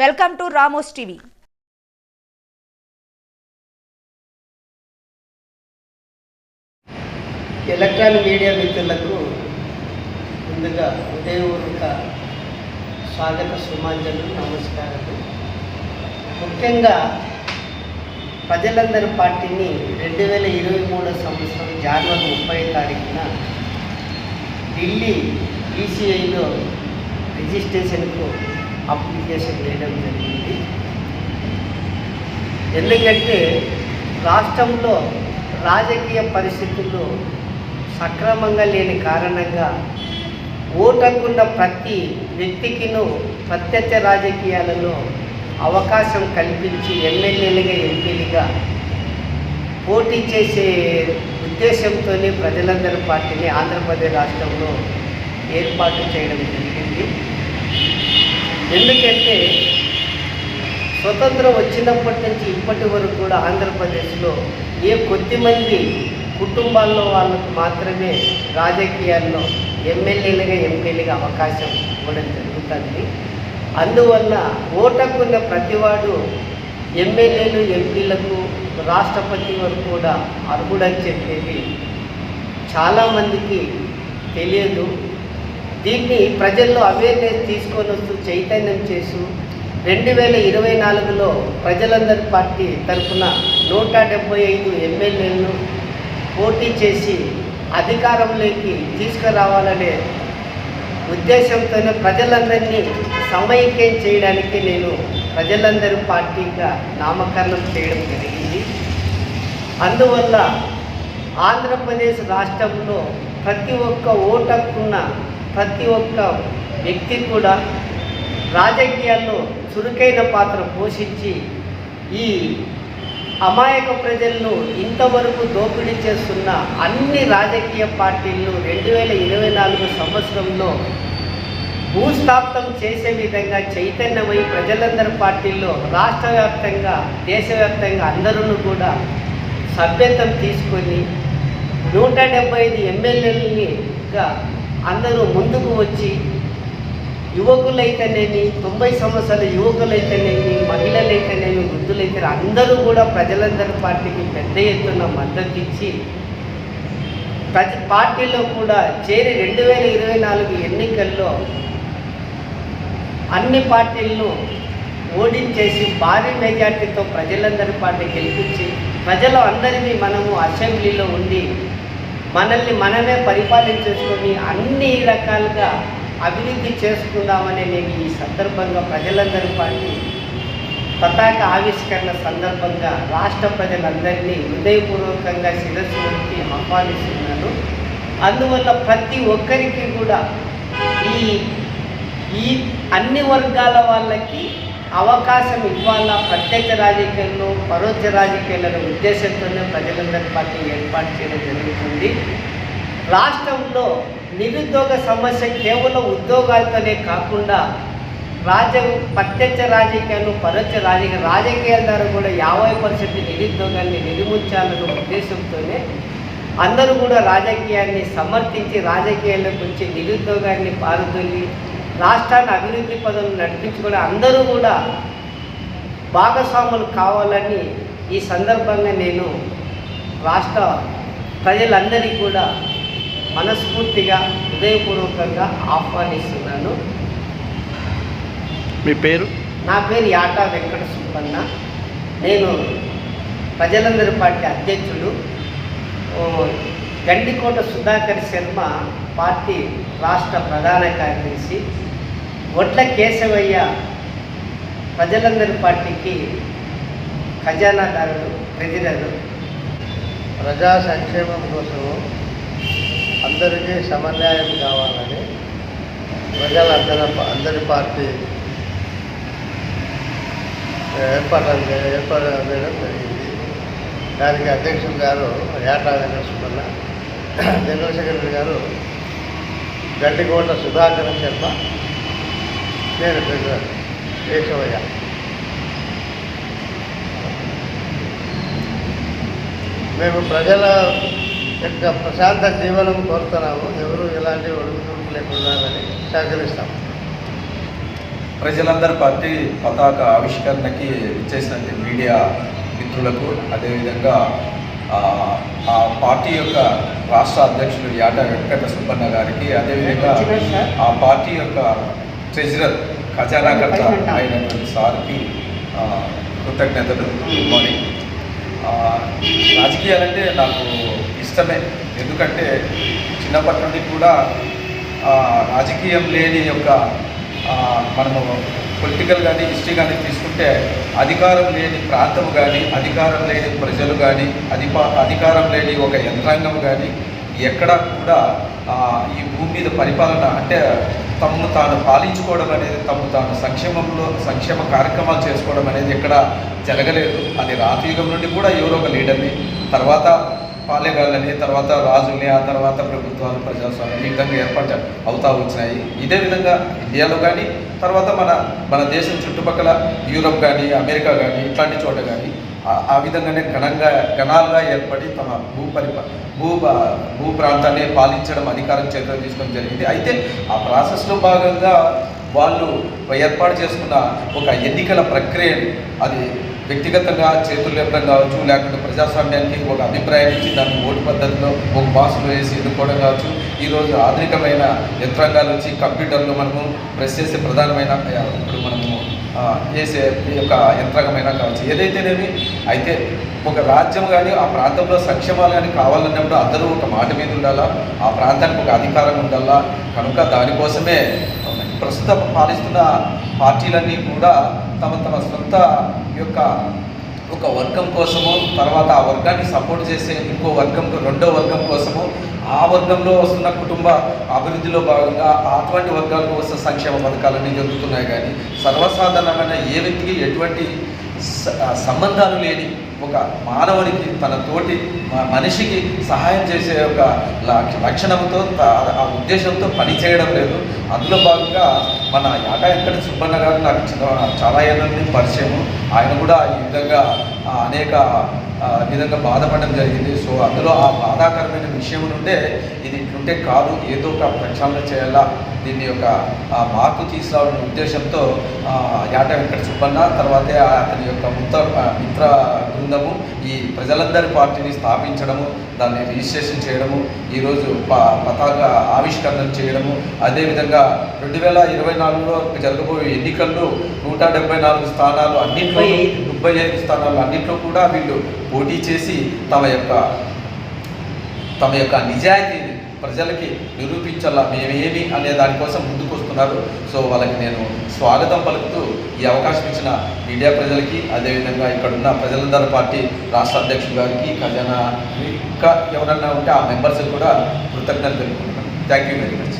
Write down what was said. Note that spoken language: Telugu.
Welcome to Ramos TV. Electronic media మిత్రులకు ముందుగా ఉదయపూర్వక స్వాగత సుమాంజలు నమస్కారాలు. ముఖ్యంగా ప్రజలందరి పార్టీని రెండు వేల ఇరవై మూడో సంవత్సరం జనవరి ముప్పై తారీఖున ఢిల్లీ ఈసీఐలో రిజిస్ట్రేషన్కు అప్లికేషన్ వేయడం జరిగింది. ఎందుకంటే రాష్ట్రంలో రాజకీయ పరిస్థితులు సక్రమంగా లేని కారణంగా ఓటకున్న ప్రతి వ్యక్తికిను ప్రత్యక్ష రాజకీయాలలో అవకాశం కల్పించి ఎమ్మెల్యేలుగా ఎంపీలుగా పోటీ చేసే ఉద్దేశంతోనే ప్రజలందరి పార్టీని ఆంధ్రప్రదేశ్ రాష్ట్రంలో ఏర్పాటు చేయడం జరిగింది. ఎందుకంటే స్వతంత్రం వచ్చినప్పటి నుంచి ఇప్పటి వరకు కూడా ఆంధ్రప్రదేశ్లో ఏ కొద్దిమంది కుటుంబాల్లో వాళ్ళకు మాత్రమే రాజకీయాల్లో ఎమ్మెల్యేలుగా ఎంపీలుగా అవకాశం ఇవ్వడం జరుగుతుంది. అందువల్ల ఓటకున్న ప్రతివాడు ఎమ్మెల్యేలు ఎంపీలకు రాష్ట్రపతి వరకు కూడా అర్హుడని చెప్పేది చాలామందికి తెలియదు. దీన్ని ప్రజల్లో అవేర్నెస్ తీసుకొని వస్తూ చైతన్యం చేస్తూ రెండు వేల ఇరవై నాలుగులో ప్రజలందరి పార్టీ తరఫున నూట డెబ్బై ఐదు ఎమ్మెల్యేలను పోటీ చేసి అధికారంలోకి తీసుకురావాలనే ఉద్దేశంతోనే ప్రజలందరినీ సమైక్యం చేయడానికి నేను ప్రజలందరి పార్టీగా నామకరణం చేయడం జరిగింది. అందువల్ల ఆంధ్రప్రదేశ్ రాష్ట్రంలో ప్రతి ఒక్క ఓటక్కున్న ప్రతి ఒక్క వ్యక్తి కూడా రాజకీయాల్లో చురుకైన పాత్ర పోషించి ఈ అమాయక ప్రజలను ఇంతవరకు దోపిడీ చేస్తున్న అన్ని రాజకీయ పార్టీలను రెండు వేల ఇరవై నాలుగు సంవత్సరంలో భూస్థాప్తం చేసే విధంగా చైతన్యమై ప్రజలందరి పార్టీల్లో రాష్ట్ర వ్యాప్తంగా దేశవ్యాప్తంగా అందరూ కూడా సభ్యత్వం తీసుకొని నూట డెబ్బై ఐదు ఎమ్మెల్యేలనిగా అందరూ ముందుకు వచ్చి యువకులైతేనేమి తొంభై సంవత్సరాల యువకులైతేనేమి మహిళలైతేనేమి వృద్ధులైతే అందరూ కూడా ప్రజలందరి పార్టీకి పెద్ద ఎత్తున మద్దతు ఇచ్చి ప్రతి పార్టీలో కూడా చేరి రెండు వేల ఇరవై నాలుగు ఎన్నికల్లో అన్ని పార్టీలను ఓడించేసి భారీ మెజార్టీతో ప్రజలందరి పార్టీ గెలిపించి ప్రజలు అందరినీ మనము అసెంబ్లీలో ఉండి మనల్ని మనమే పరిపాలించేసుకొని అన్ని రకాలుగా అభివృద్ధి చేసుకుందామని నేను ఈ సందర్భంగా ప్రజలందరి పాటి పతాక ఆవిష్కరణ సందర్భంగా రాష్ట్ర ప్రజలందరినీ హృదయపూర్వకంగా శిరస్సు వచ్చి ఆహ్వానిస్తున్నాను అందువల్ల ప్రతి ఒక్కరికి కూడా ఈ ఈ అన్ని వర్గాల వాళ్ళకి అవకాశం ఇవ్వాలా ప్రత్యక్ష రాజకీయాల్లో పరోక్ష రాజకీయాలను ఉద్దేశంతోనే ప్రజలందరి పార్టీ ఏర్పాటు చేయడం జరుగుతుంది. రాష్ట్రంలో నిరుద్యోగ సమస్య కేవలం ఉద్యోగాలతోనే కాకుండా రాజ ప్రత్యక్ష రాజకీయాలు పరోక్ష రాజకీయ రాజకీయాల ద్వారా కూడా యాభై పర్సెంట్ నిరుద్యోగాన్ని నిర్మించాలన్న ఉద్దేశంతోనే అందరూ కూడా రాజకీయాన్ని సమర్థించి రాజకీయాల్లోకి వచ్చి నిరుద్యోగాన్ని పారుదొల్లి రాష్ట్రాన్ని అభివృద్ధి పదవులు నడిపించుకొని అందరూ కూడా భాగస్వాములు కావాలని ఈ సందర్భంగా నేను రాష్ట్ర ప్రజలందరికీ కూడా మనస్ఫూర్తిగా హృదయపూర్వకంగా ఆహ్వానిస్తున్నాను. మీ పేరు? నా పేరు యాటా వెంకట సుబ్బన్న. నేను ప్రజలందరి పార్టీ అధ్యక్షుడు. గండికోట సుధాకర్ శర్మ పార్టీ రాష్ట్ర ప్రధాన కార్యదర్శి. ఒట్ల కేశవయ్య ప్రజలందరి పార్టీకి ఖజానాదారుడు ప్రజలను ప్రజా సంక్షేమం కోసం అందరికీ సమన్యాయం కావాలని ప్రజలందరి అందరి పార్టీ ఏర్పాటు ఏర్పాటు చేయడం జరిగింది. దానికి అధ్యక్షులు గారు ఏటా వెంకటసుమన్న జనరల్ సెక్రటరీ గారు గడ్డికోట సుధాకర శర్మ నేను ట్రెజరర్ కేశవయ్య మేము ప్రజల యొక్క ప్రశాంత జీవనం కోరుతున్నాము. ఎవరు ఎలాంటి ఒడుగుదొడుకు లేకుండా సహకరిస్తాం. ప్రజలందరి పార్టీ పతాక ఆవిష్కరణకి ఇచ్చేసినట్టు మీడియా మిత్రులకు అదేవిధంగా ఆ, ఆ పార్టీ యొక్క రాష్ట్ర అధ్యక్షులు యాట వెంకట సుబ్బన్న గారికి అదేవిధంగా ఆ పార్టీ యొక్క ట్రెజరర్ ఖజానాకర్త అయినటువంటి సార్కి కృతజ్ఞతలు. గుడ్ మార్నింగ్ రాజకీయాలంటే నాకు ఇష్టమే. ఎందుకంటే చిన్నప్పటి నుండి కూడా రాజకీయం లేని యొక్క మనము పొలిటికల్ కానీ హిస్టరీ కానీ తీసుకుంటే అధికారం లేని ప్రాంతము కానీ అధికారం లేని ప్రజలు కానీ అధిపా అధికారం లేని ఒక యంత్రాంగం కానీ ఎక్కడా కూడా ఈ భూమి మీద పరిపాలన అంటే తమను తాను పాలించుకోవడం అనేది తమను తాను సంక్షేమంలో సంక్షేమ కార్యక్రమాలు చేసుకోవడం అనేది ఎక్కడ జరగలేదు. అది రాతయుగం నుండి కూడా ఎవరో ఒక లీడర్ని తర్వాత పాలెగాళ్ళని తర్వాత రాజుల్ని ఆ తర్వాత ప్రభుత్వాలు ప్రజాస్వామ్యం ఈ విధంగా ఏర్పాటు అవుతా వచ్చినాయి. ఇదే విధంగా ఇండియాలో కానీ తర్వాత మన మన దేశం చుట్టుపక్కల యూరప్ కానీ అమెరికా కానీ ఇట్లాంటి చోట కానీ ఆ- విధంగానే ఘనంగా గణాలుగా ఏర్పడి తమ భూ పరిప భూ భూ ప్రాంతాన్ని పాలించడం అధికారం చేతిలో తీసుకోవడం జరిగింది. అయితే ఆ ప్రాసెస్లో భాగంగా వాళ్ళు ఏర్పాటు చేసుకున్న ఒక ఎన్నికల ప్రక్రియని అది వ్యక్తిగతంగా చేతులు లేపడం కావచ్చు లేకుంటే ప్రజాస్వామ్యానికి ఒక అభిప్రాయం ఇచ్చి దాన్ని ఓటు పద్ధతిలో ఒక బాసులు వేసి ఎన్నుకోవడం కావచ్చు. ఈరోజు ఆధునికమైన యంత్రాంగాలు వచ్చి కంప్యూటర్లో మనము ప్రెస్ చేసే ప్రధానమైన ఇప్పుడు మనము చేసే ఈ యొక్క యంత్రాంగమైనా కావచ్చు ఏదైతేనేమి అయితే ఒక రాజ్యం కానీ ఆ ప్రాంతంలో సంక్షేమాలు కానీ కావాలన్నప్పుడు అందరూ ఒక మాట మీద ఉండాలా ఆ ప్రాంతానికి ఒక అధికారం ఉండాలా కనుక దానికోసమే ప్రస్తుతం పాలిస్తున్న పార్టీలన్నీ కూడా తమ తమ సొంత యొక్క ఒక వర్గం కోసమో తర్వాత ఆ వర్గాన్ని సపోర్ట్ చేసే ఇంకో వర్గం రెండో వర్గం కోసమో ఆ వర్గంలో వస్తున్న కుటుంబ అభివృద్ధిలో భాగంగా అటువంటి వర్గాలకు వస్తున్న సంక్షేమ పథకాలన్నీ జరుగుతున్నాయి. కానీ సర్వసాధారణమైన ఏ వ్యక్తికి ఎటువంటి సంబంధాలు లేని ఒక మానవునికి తన తోటి మనిషికి సహాయం చేసే ఒక లక్షణంతో ఆ ఉద్దేశంతో పని చేయడం లేదు. అందులో భాగంగా మన యాట ఎక్కడ సుబ్బన్న గారు నాకు చాలా ఏళ్ళ పరిచయము. ఆయన కూడా ఈ విధంగా అనేక విధంగా బాధపడడం జరిగింది సో అందులో ఆ బాధాకరమైన విషయం నుండే ఇది ఇట్లుంటే కాదు ఏదో ఒక ప్రక్షాళన చేయాలా దీని యొక్క ఆ, మార్పు తీసుకురావాలనే ఉద్దేశంతో యాట వెంకట సుబ్బన్న తర్వాతే అతని యొక్క మిత్ర మిత్ర బృందము ఈ ప్రజలందరి పార్టీని స్థాపించడము దాన్ని రిజిస్ట్రేషన్ చేయడము ఈరోజు ప పతాక ఆవిష్కరణ చేయడము అదేవిధంగా రెండు వేల ఇరవై నాలుగులో జరగబోయే ఎన్నికల్లో నూట డెబ్బై నాలుగు స్థానాలు అన్నింటిలో. ముప్పై ఐదు స్థానాలు అన్నింటిలో కూడా వీళ్ళు పోటీ చేసి తమ యొక్క తమ యొక్క నిజాయితీని ప్రజలకి నిరూపించాలా మేమేమి అనే దానికోసం ముందుకు వస్తున్నారు సో వాళ్ళకి నేను స్వాగతం పలుకుతూ ఈ అవకాశం ఇచ్చిన మీడియా ప్రజలకి అదేవిధంగా ఇక్కడున్న ప్రజలందర ప్రజలందరి పార్టీ రాష్ట్ర అధ్యక్షుడు గారికి ఖజానా ఇంకా ఎవరన్నా ఉంటే ఆ మెంబర్స్ కూడా కృతజ్ఞతలు తెలుపుకుంటున్నాను. Thank you very much.